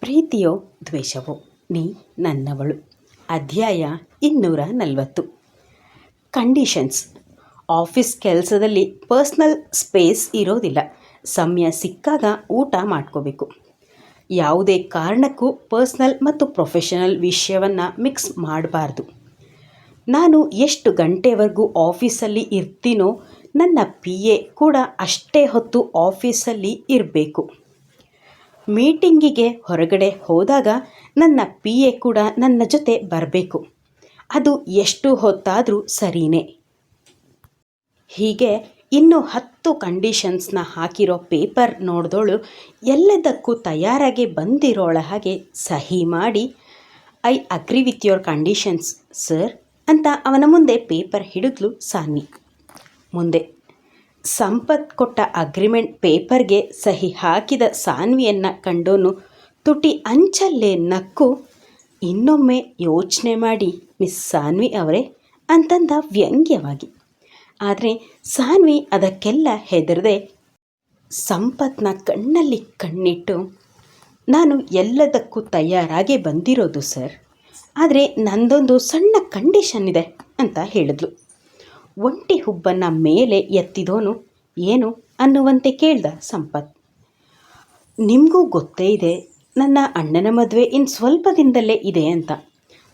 ಪ್ರೀತಿಯೋ ದ್ವೇಷವೋ, ನೀ ನನ್ನವಳು. ಅಧ್ಯಾಯ ಇನ್ನೂರ ನಲವತ್ತು. ಕಂಡೀಷನ್ಸ್. ಆಫೀಸ್ ಕೆಲಸದಲ್ಲಿ ಪರ್ಸ್ನಲ್ ಸ್ಪೇಸ್ ಇರೋದಿಲ್ಲ. ಸಮಯ ಸಿಕ್ಕಾಗ ಊಟ ಮಾಡ್ಕೋಬೇಕು. ಯಾವುದೇ ಕಾರಣಕ್ಕೂ ಪರ್ಸ್ನಲ್ ಮತ್ತು ಪ್ರೊಫೆಷನಲ್ ವಿಷಯವನ್ನು ಮಿಕ್ಸ್ ಮಾಡಬಾರ್ದು. ನಾನು ಎಷ್ಟು ಗಂಟೆವರೆಗೂ ಆಫೀಸಲ್ಲಿ ಇರ್ತೀನೋ ನನ್ನ ಪಿ ಎ ಕೂಡ ಅಷ್ಟೇ ಹೊತ್ತು ಆಫೀಸಲ್ಲಿ ಇರಬೇಕು. ಮೀಟಿಂಗಿಗೆ ಹೊರಗಡೆ ಹೋದಾಗ ನನ್ನ ಪಿ ಎ ಕೂಡ ನನ್ನ ಜೊತೆ ಬರಬೇಕು. ಅದು ಎಷ್ಟು ಹೊತ್ತಾದರೂ ಸರಿಯೇ ಹೀಗೆ ಇನ್ನು ಹತ್ತು ಕಂಡೀಷನ್ಸ್ನ ಹಾಕಿರೋ ಪೇಪರ್ ನೋಡಿದೋಳು ಎಲ್ಲದಕ್ಕೂ ತಯಾರಾಗಿ ಬಂದಿರೋಳ ಹಾಗೆ ಸಹಿ ಮಾಡಿ, I agree with your conditions, sir, ಅಂತ ಅವನ ಮುಂದೆ ಪೇಪರ್ ಹಿಡಿದ್ಲು ಸಾನ್ವಿ. ಮುಂದೆ ಸಂಪತ್ ಕೊಟ್ಟ ಅಗ್ರಿಮೆಂಟ್ ಪೇಪರ್ಗೆ ಸಹಿ ಹಾಕಿದ ಸಾನ್ವಿಯನ್ನು ಕಂಡೋನು ತುಟಿ ಅಂಚಲ್ಲೇ ನಕ್ಕು, ಇನ್ನೊಮ್ಮೆ ಯೋಚನೆ ಮಾಡಿ, ಮಿಸ್ ಸಾನ್ವಿ ಅವರೇ ಅಂತಂದ ವ್ಯಂಗ್ಯವಾಗಿ. ಆದರೆ ಸಾನ್ವಿ ಅದಕ್ಕೆಲ್ಲ ಹೆದರದೆ ಸಂಪತ್ನ ಕಣ್ಣಲ್ಲಿ ಕಣ್ಣಿಟ್ಟು, ನಾನು ಎಲ್ಲದಕ್ಕೂ ತಯಾರಾಗಿ ಬಂದಿರೋದು ಸರ್, ಆದರೆ ನಂದೊಂದು ಸಣ್ಣ ಕಂಡೀಷನ್ ಇದೆ, ಅಂತ ಹೇಳಿದ್ಲು. ಒಂಟಿ ಹುಬ್ಬನ್ನು ಮೇಲೆ ಎತ್ತಿದೋನು? ಏನು ಅನ್ನುವಂತೆ ಕೇಳ್ದ ಸಂಪತ್. ನಿಮಗೂ ಗೊತ್ತೇ ಇದೆ, ನನ್ನ ಅಣ್ಣನ ಮದುವೆ ಇನ್ನು ಸ್ವಲ್ಪ ದಿನದಲ್ಲೇ ಇದೆ ಅಂತ.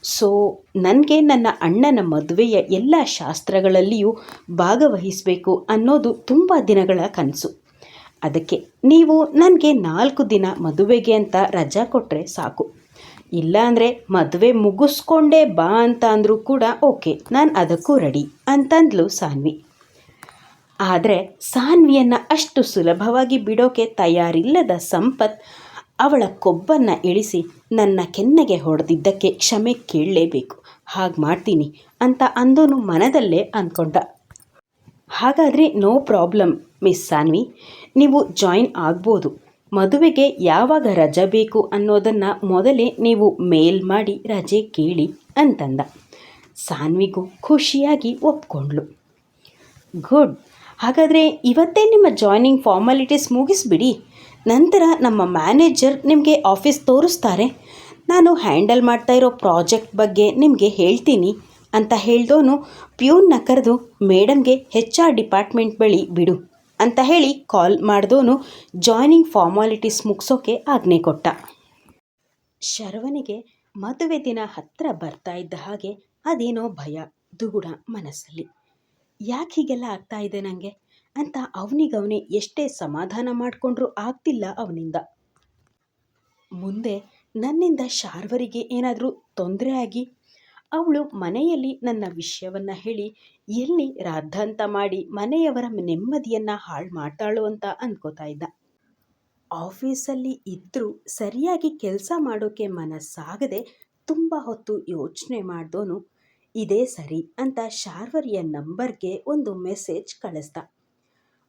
ಸೊ, ನನಗೆ ನನ್ನ ಅಣ್ಣನ ಮದುವೆಯ ಎಲ್ಲ ಶಾಸ್ತ್ರಗಳಲ್ಲಿಯೂ ಭಾಗವಹಿಸಬೇಕು ಅನ್ನೋದು ತುಂಬ ದಿನಗಳ ಕನಸು. ಅದಕ್ಕೆ ನೀವು ನನಗೆ ನಾಲ್ಕು ದಿನ ಮದುವೆಗೆ ಅಂತ ರಜಾ ಕೊಟ್ಟರೆ ಸಾಕು. ಇಲ್ಲಾಂದರೆ ಮದುವೆ ಮುಗಿಸ್ಕೊಂಡೇ ಬಾ ಅಂತ ಅಂದರೂ ಕೂಡ ಓಕೆ, ನಾನು ಅದಕ್ಕೂ ರೆಡಿ ಅಂತಂದ್ಲು ಸಾನ್ವಿ. ಆದರೆ ಸಾನ್ವಿಯನ್ನು ಅಷ್ಟು ಸುಲಭವಾಗಿ ಬಿಡೋಕೆ ತಯಾರಿಲ್ಲದ ಸಂಪತ್ ಅವಳ ಕೊಬ್ಬನ್ನು ಇಳಿಸಿ ನನ್ನ ಕೆನ್ನೆಗೆ ಹೊಡೆದಿದ್ದಕ್ಕೆ ಕ್ಷಮೆ ಕೇಳಲೇಬೇಕು. ಹಾಗೆ ಮಾಡ್ತೀನಿ ಅಂತ ಅಂದೋನು ಮನದಲ್ಲೇ ಅಂದ್ಕೊಂಡ ಹಾಗಾದರೆ ನೋ ಪ್ರಾಬ್ಲಮ್, ಮಿಸ್ ಸಾನ್ವಿ. ನೀವು ಜಾಯಿನ್ ಆಗ್ಬೋದು. ಮದುವೆಗೆ ಯಾವಾಗ ರಜೆ ಬೇಕು ಅನ್ನೋದನ್ನು ಮೊದಲೇ ನೀವು ಮೇಲ್ ಮಾಡಿ ರಜೆ ಕೇಳಿ ಅಂತಂದ. ಸಾನ್ವಿಗೂ ಖುಷಿಯಾಗಿ ಒಪ್ಕೊಂಡ್ಳು. ಗುಡ್. ಹಾಗಾದರೆ ಇವತ್ತೇ ನಿಮ್ಮ ಜಾಯ್ನಿಂಗ್ ಫಾರ್ಮಾಲಿಟೀಸ್ ಮುಗಿಸ್ಬಿಡಿ. ನಂತರ ನಮ್ಮ ಮ್ಯಾನೇಜರ್ ನಿಮಗೆ ಆಫೀಸ್ ತೋರಿಸ್ತಾರೆ. ನಾನು ಹ್ಯಾಂಡಲ್ ಮಾಡ್ತಾ ಇರೋ ಪ್ರಾಜೆಕ್ಟ್ ಬಗ್ಗೆ ನಿಮಗೆ ಹೇಳ್ತೀನಿ ಅಂತ ಹೇಳ್ದೋನು ಪ್ಯೂನ್ನ ಕರೆದು ಮೇಡಮ್ಗೆ ಹೆಚ್ ಆರ್ ಡಿಪಾರ್ಟ್ಮೆಂಟ್ ಬಳಿ ಬಿಡು. ಅಂತ ಹೇಳಿ ಕಾಲ್ ಮಾಡಿದವನು ಜಾಯ್ನಿಂಗ್ ಫಾರ್ಮಾಲಿಟೀಸ್ ಮುಗಿಸೋಕೆ ಆಜ್ಞೆ ಕೊಟ್ಟ. ಶರವನಿಗೆ ಮದುವೆ ದಿನ ಹತ್ತಿರ ಬರ್ತಾ ಇದ್ದ ಹಾಗೆ ಅದೇನೋ ಭಯ, ದುಗುಡ ಮನಸ್ಸಲ್ಲಿ. ಯಾಕೆ ಹೀಗೆಲ್ಲ ಆಗ್ತಾ ಇದೆ ನನಗೆ ಅಂತ ಅವನಿಗವನೇ ಎಷ್ಟೇ ಸಮಾಧಾನ ಮಾಡಿಕೊಂಡ್ರೂ ಆಗ್ತಿಲ್ಲ ಅವನಿಂದ. ಮುಂದೆ ನನ್ನಿಂದ ಶಾರ್ವರಿಗೆ ಏನಾದರೂ ತೊಂದರೆ ಆಗಿ ಅವಳು ಮನೆಯಲ್ಲಿ ನನ್ನ ವಿಷಯವನ್ನು ಹೇಳಿ, ಎಲ್ಲಿ ರಾದ್ಧಾಂತ ಮಾಡಿ ಮನೆಯವರ ನೆಮ್ಮದಿಯನ್ನು ಹಾಳು ಮಾಡ್ತಾಳು ಅಂತ ಅಂದ್ಕೋತಾ ಇದ್ದ. ಆಫೀಸಲ್ಲಿ ಇದ್ದರೂ ಸರಿಯಾಗಿ ಕೆಲಸ ಮಾಡೋಕ್ಕೆ ಮನಸ್ಸಾಗದೆ ತುಂಬ ಹೊತ್ತು ಯೋಚನೆ ಮಾಡ್ದೋನು, ಇದೇ ಸರಿ ಅಂತ ಶಾರ್ವರಿಯ ನಂಬರ್ಗೆ ಒಂದು ಮೆಸೇಜ್ ಕಳಿಸ್ದ.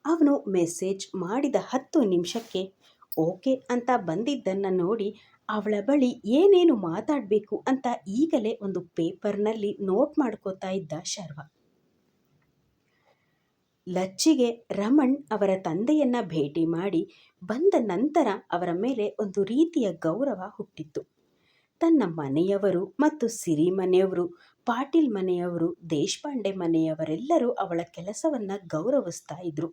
ಅವನು ಮೆಸೇಜ್ ಮಾಡಿದ ಹತ್ತು ನಿಮಿಷಕ್ಕೆ ಓಕೆ ಅಂತ ಬಂದಿದ್ದನ್ನು ನೋಡಿ ಅವಳ ಬಳಿ ಏನೇನು ಮಾತಾಡಬೇಕು ಅಂತ ಈಗಲೇ ಒಂದು ಪೇಪರ್ನಲ್ಲಿ ನೋಟ್ ಮಾಡ್ಕೋತಾ ಇದ್ದ ಶರ್ವ. ಲಚ್ಚಿಗೆ ರಮಣ್ ಅವರ ತಂದೆಯನ್ನ ಭೇಟಿ ಮಾಡಿ ಬಂದ ನಂತರ ಅವರ ಮೇಲೆ ಒಂದು ರೀತಿಯ ಗೌರವ ಹುಟ್ಟಿತ್ತು. ತನ್ನ ಮನೆಯವರು ಮತ್ತು ಸಿರಿ ಮನೆಯವರು, ಪಾಟೀಲ್ ಮನೆಯವರು, ದೇಶಪಾಂಡೆ ಮನೆಯವರೆಲ್ಲರೂ ಅವಳ ಕೆಲಸವನ್ನು ಗೌರವಿಸ್ತಾ ಇದ್ರು.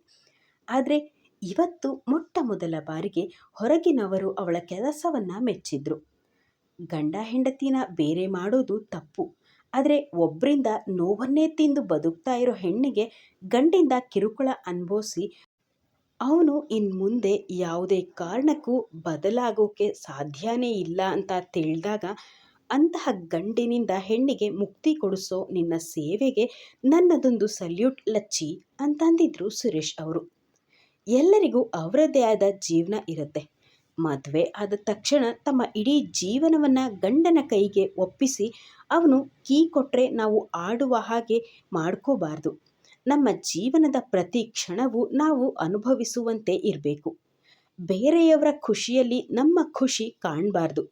ಆದರೆ ಇವತ್ತು ಮೊಟ್ಟ ಮೊದಲ ಬಾರಿಗೆ ಹೊರಗಿನವರು ಅವಳ ಕೆಲಸವನ್ನು ಮೆಚ್ಚಿದ್ರು. ಗಂಡ ಹೆಂಡತಿನ ಬೇರೆ ಮಾಡೋದು ತಪ್ಪು. ಆದರೆ ಒಬ್ಬರಿಂದ ನೋವನ್ನೇ ತಿಂದು ಬದುಕ್ತಾ ಇರೋ ಹೆಣ್ಣಿಗೆ ಗಂಡಿಂದ ಕಿರುಕುಳ ಅನುಭವಿಸಿ ಅವನು ಇನ್ನು ಮುಂದೆ ಯಾವುದೇ ಕಾರಣಕ್ಕೂ ಬದಲಾಗೋಕೆ ಸಾಧ್ಯನೇ ಇಲ್ಲ ಅಂತ ತಿಳಿದಾಗ ಅಂತಹ ಗಂಡಿನಿಂದ ಹೆಣ್ಣಿಗೆ ಮುಕ್ತಿ ಕೊಡಿಸೋ ನಿನ್ನ ಸೇವೆಗೆ ನನ್ನದೊಂದು ಸಲ್ಯೂಟ್ ಲಚ್ಚಿ ಅಂತಂದಿದ್ರು ಸುರೇಶ್ ಅವರು. ಎಲ್ಲರಿಗೂ ಅವರದ್ದೇ ಆದ ಜೀವನ ಇರುತ್ತೆ. ಮದುವೆ ಆದ ತಕ್ಷಣ ತಮ್ಮ ಇಡೀ ಜೀವನವನ್ನು ಗಂಡನ ಕೈಗೆ ಒಪ್ಪಿಸಿ ಅವನು ಕೀ ಕೊಟ್ಟರೆ ನಾವು ಆಡುವ ಹಾಗೆ ಮಾಡ್ಕೋಬಾರ್ದು. ನಮ್ಮ ಜೀವನದ ಪ್ರತಿ ಕ್ಷಣವೂ ನಾವು ಅನುಭವಿಸುವಂತೆ ಇರಬೇಕು. ಬೇರೆಯವರ ಖುಷಿಯಲ್ಲಿ ನಮ್ಮ ಖುಷಿ ಕಾಣಬಾರ್ದು.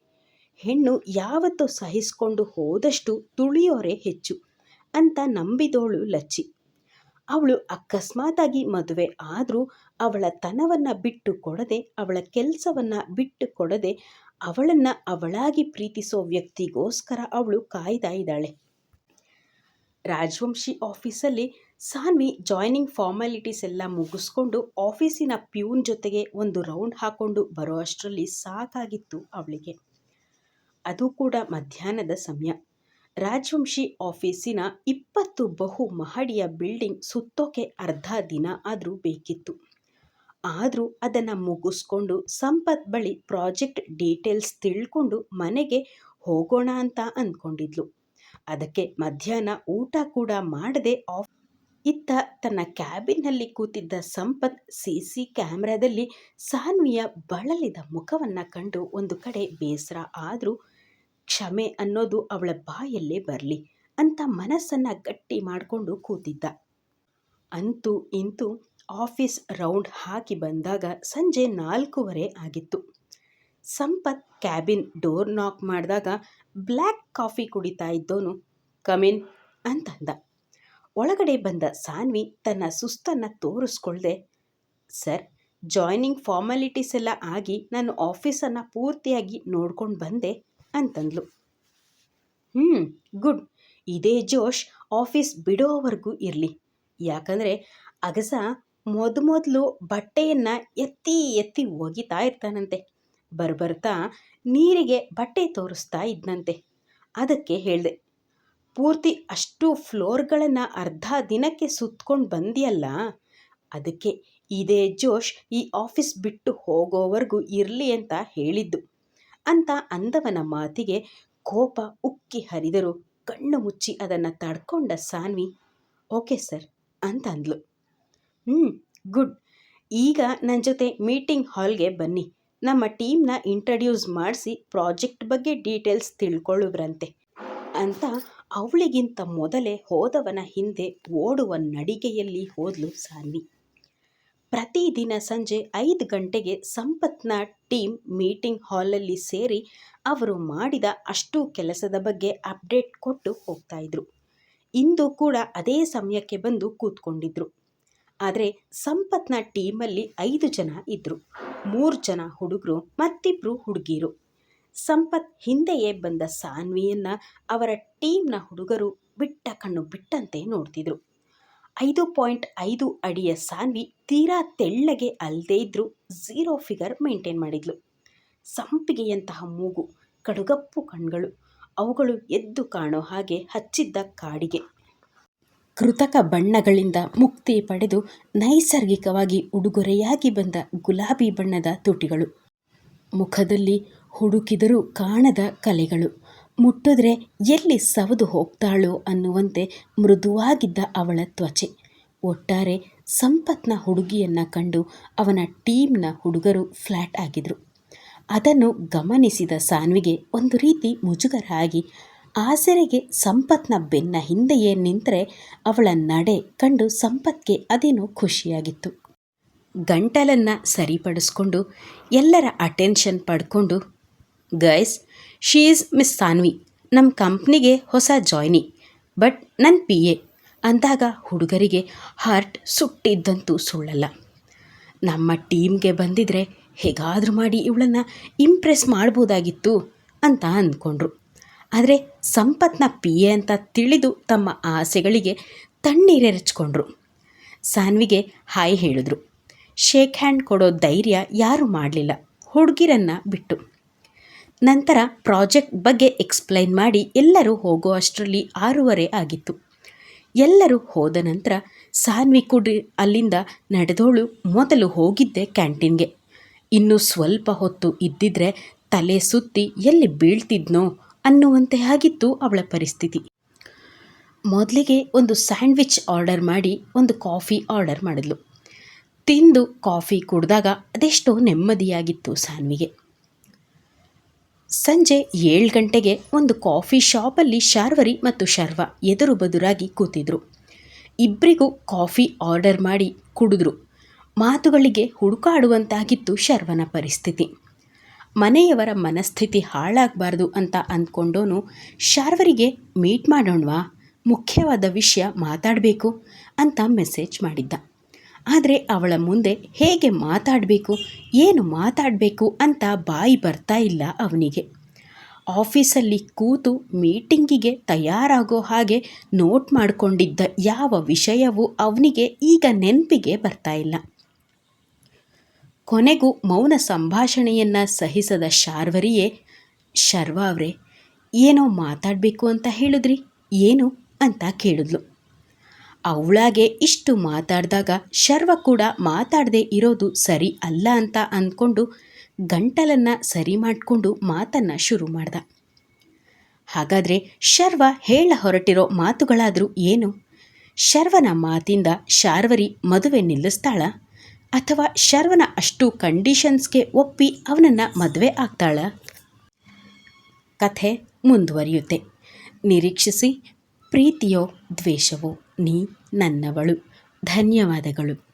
ಹೆಣ್ಣು ಯಾವತ್ತೂ ಸಹಿಸಿಕೊಂಡು ಹೋದಷ್ಟು ತುಳಿಯೋರೆ ಹೆಚ್ಚು ಅಂತ ನಂಬಿದೋಳು ಲಚ್ಚಿ. ಅವಳು ಅಕಸ್ಮಾತಾಗಿ ಮದುವೆ ಆದರೂ ಅವಳ ತನವನ್ನು ಬಿಟ್ಟು ಕೊಡದೆ ಅವಳ ಕೆಲಸವನ್ನು ಬಿಟ್ಟು ಕೊಡದೆ ಅವಳನ್ನು ಅವಳಾಗಿ ಪ್ರೀತಿಸೋ ವ್ಯಕ್ತಿಗೋಸ್ಕರ ಅವಳು ಕಾಯ್ತಾ ಇದ್ದಾಳೆ. ರಾಜವಂಶಿ ಆಫೀಸಲ್ಲಿ ಸಾನ್ವಿ ಜಾಯ್ನಿಂಗ್ ಫಾರ್ಮಾಲಿಟೀಸ್ ಎಲ್ಲ ಮುಗಿಸ್ಕೊಂಡು ಆಫೀಸಿನ ಪ್ಯೂನ್ ಜೊತೆಗೆ ಒಂದು ರೌಂಡ್ ಹಾಕ್ಕೊಂಡು ಬರೋ ಅಷ್ಟರಲ್ಲಿ ಸಾಕಾಗಿತ್ತು ಅವಳಿಗೆ. ಅದು ಕೂಡ ಮಧ್ಯಾಹ್ನದ ಸಮಯ. ರಾಜವಂಶಿ ಆಫೀಸಿನ ಇಪ್ಪತ್ತು ಬಹು ಮಹಡಿಯ ಬಿಲ್ಡಿಂಗ್ ಸುತ್ತೋಕೆ ಅರ್ಧ ದಿನ ಆದರೂ ಬೇಕಿತ್ತು. ಆದರೂ ಅದನ್ನು ಮುಗಿಸ್ಕೊಂಡು ಸಂಪತ್ ಬಳಿ ಪ್ರಾಜೆಕ್ಟ್ ಡೀಟೇಲ್ಸ್ ತಿಳ್ಕೊಂಡು ಮನೆಗೆ ಹೋಗೋಣ ಅಂತ ಅಂದ್ಕೊಂಡಿದ್ಲು ಅದಕ್ಕೆ ಮಧ್ಯಾಹ್ನ ಊಟ ಕೂಡ ಮಾಡದೆ ಆಫ್ ಇತ್ತ ತನ್ನ ಕ್ಯಾಬಿನ್ನಲ್ಲಿ ಕೂತಿದ್ದ ಸಂಪತ್ ಸಿ ಸಿ ಕ್ಯಾಮ್ರಾದಲ್ಲಿ ಸಾನ್ವಿಯ ಬಳಲಿದ ಮುಖವನ್ನು ಕಂಡು ಒಂದು ಕಡೆ ಬೇಸರ ಆದರೂ ಕ್ಷಮೆ ಅನ್ನೋದು ಅವಳ ಬಾಯಲ್ಲೇ ಬರಲಿ ಅಂತ ಮನಸ್ಸನ್ನು ಗಟ್ಟಿ ಮಾಡಿಕೊಂಡು ಕೂತಿದ್ದ. ಅಂತೂ ಇಂತೂ ಆಫೀಸ್ ರೌಂಡ್ ಹಾಕಿ ಬಂದಾಗ ಸಂಜೆ ನಾಲ್ಕೂವರೆ ಆಗಿತ್ತು. ಸಂಪತ್ ಕ್ಯಾಬಿನ್ ಡೋರ್ ನಾಕ್ ಮಾಡಿದಾಗ ಬ್ಲ್ಯಾಕ್ ಕಾಫಿ ಕುಡಿತಾ ಇದ್ದೋನು ಕಮಿನ್ ಅಂತಂದ. ಒಳಗಡೆ ಬಂದ ಸಾನ್ವಿ ತನ್ನ ಸುಸ್ತನ್ನು ತೋರಿಸ್ಕೊಳ್ದೆ, ಸರ್, ಜಾಯ್ನಿಂಗ್ ಫಾರ್ಮಾಲಿಟೀಸ್ ಎಲ್ಲ ಆಗಿ ನಾನು ಆಫೀಸನ್ನು ಪೂರ್ತಿಯಾಗಿ ನೋಡ್ಕೊಂಡು ಬಂದೆ. ಅಂತಂದ್ಲು. ಹ್ಞೂ ಗುಡ್. ಇದೇ ಜೋಶ್ ಆಫೀಸ್ ಬಿಡೋವರೆಗೂ ಇರಲಿ. ಯಾಕಂದರೆ ಅಗಸ ಮೊದಮೊದಲು ಬಟ್ಟೆಯನ್ನು ಎತ್ತಿ ಎತ್ತಿ ಒಗಿತಾ ಇರ್ತಾನಂತೆ. ಬರ್ಬರ್ತಾ ನೀರಿಗೆ ಬಟ್ಟೆ ತೋರಿಸ್ತಾ ಇದ್ನಂತೆ. ಅದಕ್ಕೆ ಹೇಳಿದೆ, ಪೂರ್ತಿ ಅಷ್ಟು ಫ್ಲೋರ್ಗಳನ್ನು ಅರ್ಧ ದಿನಕ್ಕೆ ಸುತ್ಕೊಂಡು ಬಂದಿಯಲ್ಲ, ಅದಕ್ಕೆ ಇದೇ ಜೋಶ್ ಈ ಆಫೀಸ್ ಬಿಟ್ಟು ಹೋಗೋವರೆಗೂ ಇರಲಿ ಅಂತ ಹೇಳಿದ್ದು. ಅಂತ ಅಂದವನ ಮಾತಿಗೆ ಕೋಪ ಉಕ್ಕಿ ಹರಿದರು. ಕಣ್ಣು ಮುಚ್ಚಿ ಅದನ್ನು ತಡ್ಕೊಂಡ ಸಾನ್ವಿ, ಓಕೆ ಸರ್ ಅಂತ ಅಂದ್ಲು. ಹ್ಞೂ ಗುಡ್. ಈಗ ನನ್ನ ಜೊತೆ ಮೀಟಿಂಗ್ ಹಾಲ್ಗೆ ಬನ್ನಿ. ನಮ್ಮ ಟೀಮ್ನ ಇಂಟ್ರಡ್ಯೂಸ್ ಮಾಡಿಸಿ ಪ್ರಾಜೆಕ್ಟ್ ಬಗ್ಗೆ ಡೀಟೇಲ್ಸ್ ತಿಳ್ಕೊಳ್ಳುವ್ರಂತೆ ಅಂತ ಅವಳಿಗಿಂತ ಮೊದಲೇ ಹೋದವನ ಹಿಂದೆ ಓಡುವ ನಡಿಗೆಯಲ್ಲಿ ಹೋದ್ಲು ಸಾನ್ವಿ. ಪ್ರತಿದಿನ ಸಂಜೆ ಐದು ಗಂಟೆಗೆ ಸಂಪತ್ನ ಟೀಮ್ ಮೀಟಿಂಗ್ ಹಾಲಲ್ಲಿ ಸೇರಿ ಅವರು ಮಾಡಿದ ಅಷ್ಟು ಕೆಲಸದ ಬಗ್ಗೆ ಅಪ್ಡೇಟ್ ಕೊಟ್ಟು ಹೋಗ್ತಾಯಿದ್ರು ಇಂದು ಕೂಡ ಅದೇ ಸಮಯಕ್ಕೆ ಬಂದು ಕೂತ್ಕೊಂಡಿದ್ರು. ಆದರೆ ಸಂಪತ್ನ ಟೀಮಲ್ಲಿ ಐದು ಜನ ಇದ್ದರು ಮೂರು ಜನ ಹುಡುಗರು ಮತ್ತಿಬ್ಬರು ಹುಡುಗಿರು. ಸಂಪತ್ ಹಿಂದೆಯೇ ಬಂದ ಸಾನ್ವಿಯನ್ನು ಅವರ ಟೀಮ್ನ ಹುಡುಗರು ಬಿಟ್ಟ ಕಣ್ಣು ಬಿಟ್ಟಂತೆ ನೋಡ್ತಿದ್ರು. ಐದು ಪಾಯಿಂಟ್ ಐದು ಅಡಿಯ ಸಾನ್ವಿ ತೀರಾ ತೆಳ್ಳಗೆ ಅಲ್ಲದೇ ಇದ್ದರೂ ಝೀರೋ ಫಿಗರ್ ಮೇಂಟೈನ್ ಮಾಡಿದ್ಲು. ಸಂಪಿಗೆಯಂತಹ ಮೂಗು, ಕಡುಗಪ್ಪು ಕಣ್ಗಳು, ಅವುಗಳು ಎದ್ದು ಕಾಣೋ ಹಾಗೆ ಹಚ್ಚಿದ್ದ ಕಾಡಿಗೆ. ಕೃತಕ ಬಣ್ಣಗಳಿಂದ ಮುಕ್ತಿ ಪಡೆದು ನೈಸರ್ಗಿಕವಾಗಿ ಉಡುಗೊರೆಯಾಗಿ ಬಂದ ಗುಲಾಬಿ ಬಣ್ಣದ ತುಟಿಗಳು. ಮುಖದಲ್ಲಿ ಹುಡುಕಿದರೂ ಕಾಣದ ಕಲೆಗಳು. ಮುಟ್ಟಿದ್ರೆ ಎಲ್ಲಿ ಸವದು ಹೋಗ್ತಾಳೋ ಅನ್ನುವಂತೆ ಮೃದುವಾಗಿದ್ದ ಅವಳ ತ್ವಚೆ. ಒಟ್ಟಾರೆ ಸಂಪತ್ನ ಹುಡುಗಿಯನ್ನು ಕಂಡು ಅವನ ಟೀಮ್ನ ಹುಡುಗರು ಫ್ಲ್ಯಾಟ್ ಆಗಿದ್ರು. ಅದನ್ನು ಗಮನಿಸಿದ ಸಾನ್ವಿಗೆ ಒಂದು ರೀತಿ ಮುಜುಗರ ಆಗಿ ಆಸರೆಗೆ ಸಂಪತ್ನ ಬೆನ್ನ ಹಿಂದೆಯೇ ನಿಂತರೆ ಅವಳ ನಡೆ ಕಂಡು ಸಂಪತ್ಗೆ ಅದೇನೋ ಖುಷಿಯಾಗಿತ್ತು. ಗಂಟಲನ್ನು ಸರಿಪಡಿಸ್ಕೊಂಡು ಎಲ್ಲರ ಅಟೆನ್ಷನ್ ಪಡ್ಕೊಂಡು, guys she is miss Saanvi ನಮ್ಮ ಕಂಪ್ನಿಗೆ ಹೊಸ ಜಾಯ್ನಿ ಬಟ್ ನನ್ನ ಪಿ ಎ ಅಂದಾಗ ಹುಡುಗರಿಗೆ ಹಾರ್ಟ್ ಸುಟ್ಟಿದ್ದಂತೂ ಸುಳ್ಳಲ್ಲ. ನಮ್ಮ ಟೀಮ್ಗೆ ಬಂದಿದ್ರೆ ಹೇಗಾದರೂ ಮಾಡಿ ಇವಳನ್ನು ಇಂಪ್ರೆಸ್ ಮಾಡ್ಬೋದಾಗಿತ್ತು ಅಂತ ಅಂದ್ಕೊಂಡ್ರು. ಆದರೆ ಸಂಪತ್ನ ಪಿ ಎ ಅಂತ ತಿಳಿದು ತಮ್ಮ ಆಸೆಗಳಿಗೆ ತಣ್ಣೀರೆರಚ್ಕೊಂಡ್ರು ಸಾನ್ವಿಗೆ ಹಾಯ್ ಹೇಳಿದ್ರು. ಶೇಕ್ ಹ್ಯಾಂಡ್ ಕೊಡೋ ಧೈರ್ಯ ಯಾರೂ ಮಾಡಲಿಲ್ಲ. ಹುಡುಗಿರನ್ನು ಬಿಟ್ಟು. ನಂತರ ಪ್ರಾಜೆಕ್ಟ್ ಬಗ್ಗೆ ಎಕ್ಸ್ಪ್ಲೈನ್ ಮಾಡಿ ಎಲ್ಲರೂ ಹೋಗೋ ಅಷ್ಟರಲ್ಲಿ ಆರೂವರೆ ಆಗಿತ್ತು. ಎಲ್ಲರೂ ಹೋದ ನಂತರ ಸಾನ್ವಿ ಕುಡಿ ಅಲ್ಲಿಂದ ನಡೆದೋಳು ಮೊದಲು ಹೋಗಿದ್ದೆ ಕ್ಯಾಂಟೀನ್ಗೆ. ಇನ್ನು ಸ್ವಲ್ಪ ಹೊತ್ತು ಇದ್ದಿದ್ರೆ ತಲೆ ಸುತ್ತಿ ಎಲ್ಲಿ ಬೀಳ್ತಿದ್ನೋ ಅನ್ನುವಂತೆ ಆಗಿತ್ತು ಅವಳ ಪರಿಸ್ಥಿತಿ. ಮೊದಲಿಗೆ ಒಂದು ಸ್ಯಾಂಡ್ವಿಚ್ ಆರ್ಡರ್ ಮಾಡಿ ಒಂದು ಕಾಫಿ ಆರ್ಡರ್ ಮಾಡಿದ್ಲು. ತಿಂದು ಕಾಫಿ ಕುಡಿದಾಗ ಅದೆಷ್ಟೋ ನೆಮ್ಮದಿಯಾಗಿತ್ತು ಸಾನ್ವಿಗೆ. ಸಂಜೆ ಏಳು ಗಂಟೆಗೆ ಒಂದು ಕಾಫಿ ಶಾಪಲ್ಲಿ ಶಾರ್ವರಿ ಮತ್ತು ಶರ್ವ ಎದುರು ಬದುರಾಗಿ ಕೂತಿದ್ರು. ಇಬ್ಬರಿಗೂ ಕಾಫಿ ಆರ್ಡರ್ ಮಾಡಿ ಕುಡಿದ್ರು. ಮಾತುಗಳಿಗೆ ಹುಡುಕಾಡುವಂತಾಗಿತ್ತು ಶರ್ವನ ಪರಿಸ್ಥಿತಿ. ಮನೆಯವರ ಮನಸ್ಥಿತಿ ಹಾಳಾಗಬಾರ್ದು ಅಂತ ಅಂದ್ಕೊಂಡೋನು, ಶಾರ್ವರಿಗೆ ಮೀಟ್ ಮಾಡೋಣವಾ? ಮುಖ್ಯವಾದ ವಿಷಯ ಮಾತಾಡಬೇಕು? ಅಂತ ಮೆಸೇಜ್ ಮಾಡಿದ್ದ. ಆದರೆ ಅವಳ ಮುಂದೆ ಹೇಗೆ ಮಾತಾಡಬೇಕು, ಏನು ಮಾತಾಡಬೇಕು ಅಂತ ಬಾಯಿ ಬರ್ತಾ ಇಲ್ಲ ಅವನಿಗೆ. ಆಫೀಸಲ್ಲಿ ಕೂತು ಮೀಟಿಂಗಿಗೆ ತಯಾರಾಗೋ ಹಾಗೆ ನೋಟ್ ಮಾಡಿಕೊಂಡಿದ್ದ ಯಾವ ವಿಷಯವೂ ಅವನಿಗೆ ಈಗ ನೆನಪಿಗೆ ಬರ್ತಾ ಇಲ್ಲ. ಕೊನೆಗೂ ಮೌನ ಸಂಭಾಷಣೆಯನ್ನು ಸಹಿಸದ ಶಾರ್ವರಿಯೇ, ಶರ್ವ ಅವರೇ, ಏನೋ ಮಾತಾಡಬೇಕು ಅಂತ ಹೇಳಿದ್ರಿ, ಏನು? ಅಂತ ಕೇಳಿದ್ಲು. ಅವಳಾಗೆ ಇಷ್ಟು ಮಾತಾಡಿದಾಗ ಶರ್ವ ಕೂಡ ಮಾತಾಡದೆ ಇರೋದು ಸರಿ ಅಲ್ಲ ಅಂತ ಅಂದ್ಕೊಂಡು ಗಂಟಲನ್ನು ಸರಿ ಮಾಡಿಕೊಂಡು ಮಾತನ್ನು ಶುರು ಮಾಡ್ದ. ಹಾಗಾದರೆ ಶರ್ವ ಹೇಳ ಹೊರಟಿರೋ ಮಾತುಗಳಾದರೂ ಏನು? ಶರ್ವನ ಮಾತಿಂದ ಶಾರ್ವರಿ ಮದುವೆ ನಿಲ್ಲಿಸ್ತಾಳ? ಅಥವಾ ಶರ್ವನ ಅಷ್ಟು ಕಂಡೀಷನ್ಸ್ಗೆ ಒಪ್ಪಿ ಅವನನ್ನು ಮದುವೆ ಆಗ್ತಾಳ? ಕಥೆ ಮುಂದುವರಿಯುತ್ತೆ. ನಿರೀಕ್ಷಿಸಿ, ಪ್ರೀತಿಯೋ ದ್ವೇಷವೋ, ನೀ ನನ್ನವಳು. ಧನ್ಯವಾದಗಳು.